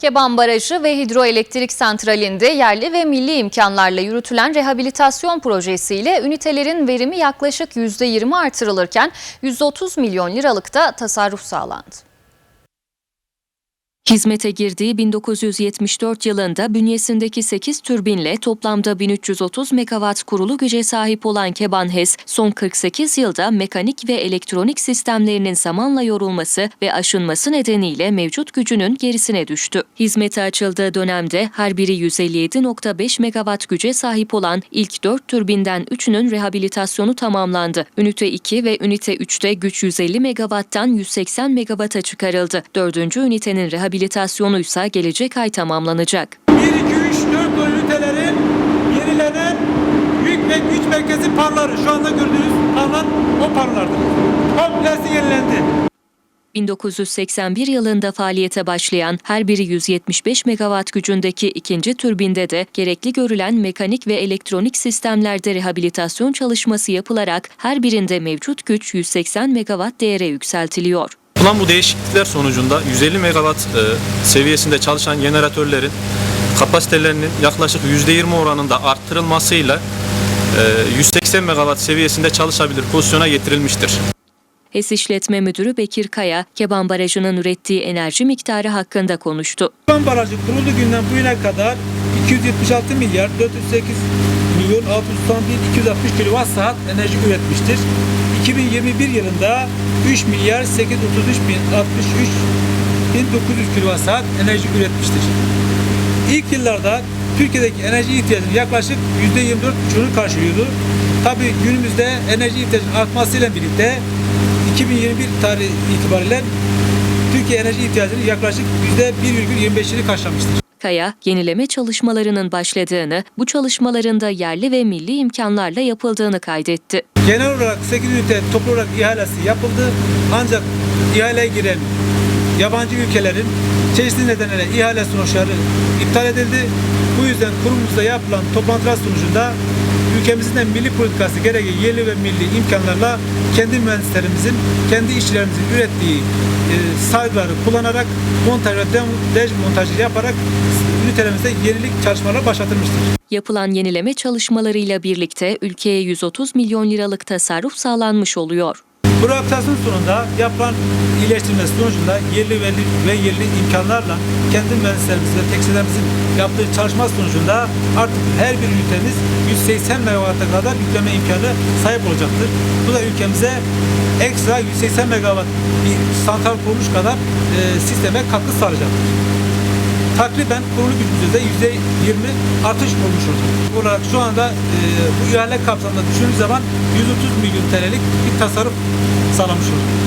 Keban Barajı ve Hidroelektrik Santrali'nde yerli ve milli imkanlarla yürütülen rehabilitasyon projesiyle ünitelerin verimi yaklaşık %20 artırılırken 130 milyon liralık da tasarruf sağlandı. Hizmete girdiği 1974 yılında bünyesindeki 8 türbinle toplamda 1330 megawatt kurulu güce sahip olan Keban HES, son 48 yılda mekanik ve elektronik sistemlerinin zamanla yorulması ve aşınması nedeniyle mevcut gücünün gerisine düştü. Hizmete açıldığı dönemde her biri 157.5 megawatt güce sahip olan ilk 4 türbinden 3'ünün rehabilitasyonu tamamlandı. Ünite 2 ve Ünite 3'te güç 150 megawatttan 180 megawatta çıkarıldı. Dördüncü ünitenin rehabilitasyonu ise gelecek ay tamamlanacak. 1, 2, 3, 4 ünitelerin yenilenen yük ve güç merkezi parları. Şu anda gördüğünüz parlar o parlardır. Komplesi yenilendi. 1981 yılında faaliyete başlayan her biri 175 megawatt gücündeki ikinci türbinde de gerekli görülen mekanik ve elektronik sistemlerde rehabilitasyon çalışması yapılarak her birinde mevcut güç 180 megawatt değere yükseltiliyor. Yapılan bu değişiklikler sonucunda 150 megawatt e, seviyesinde çalışan jeneratörlerin kapasitelerinin yaklaşık %20 oranında arttırılmasıyla e, 180 megawatt seviyesinde çalışabilir pozisyona getirilmiştir. HES İşletme Müdürü Bekir Kaya, Keban Barajı'nın ürettiği enerji miktarı hakkında konuştu. Keban Barajı kurulduğu günden bugüne kadar 276 milyar 408 milyon 691 260 kilowatt saat enerji üretmiştir. 2021 yılında 3 milyar 833 bin 63 bin 900 kilowatt saat enerji üretmiştir. İlk yıllarda Türkiye'deki enerji ihtiyacının yaklaşık %24,5'unu karşılıyordu. Tabii günümüzde enerji ihtiyacının artmasıyla birlikte 2021 tarihi itibariyle Türkiye enerji ihtiyacının yaklaşık %1,25'ini karşılamıştır. Kaya, yenileme çalışmalarının başladığını, bu çalışmaların da yerli ve milli imkanlarla yapıldığını kaydetti. Genel olarak 8 ünite toplu olarak ihalesi yapıldı. Ancak ihaleye giren yabancı ülkelerin çeşitli nedenlerle ihale sonuçları iptal edildi. Bu yüzden kurumumuzda yapılan toplantılar sonucunda ülkemizin milli politikası gereği yerli ve milli imkanlarla kendi mühendislerimizin, kendi işçilerimizin ürettiği e, saygıları kullanarak montaj ve dej montajı yaparak ünitelerimizde yenilik çalışmaları başlatılmıştır. Yapılan yenileme çalışmalarıyla birlikte ülkeye 130 milyon liralık tasarruf sağlanmış oluyor. Rehabilitasyon sonunda yapılan iyileştirme sonucunda yerli ve, ve yerli imkanlarla kendi mühendislerimiz ve yaptığı çalışma sonucunda artık her bir ünitemiz 180 megawatt'a kadar yükleme imkanı sahip olacaktır. Bu da ülkemize ekstra 180 megawatt bir santral kuruluş kadar e, sisteme katkı sağlayacaktır. Takriben kurulu gücümüzde de %20 artış olmuş olacak. Olarak şu anda e, bu ihale kapsamında düşündüğümüz zaman 130 milyon TL'lik bir tasarruf sağlamış olduk.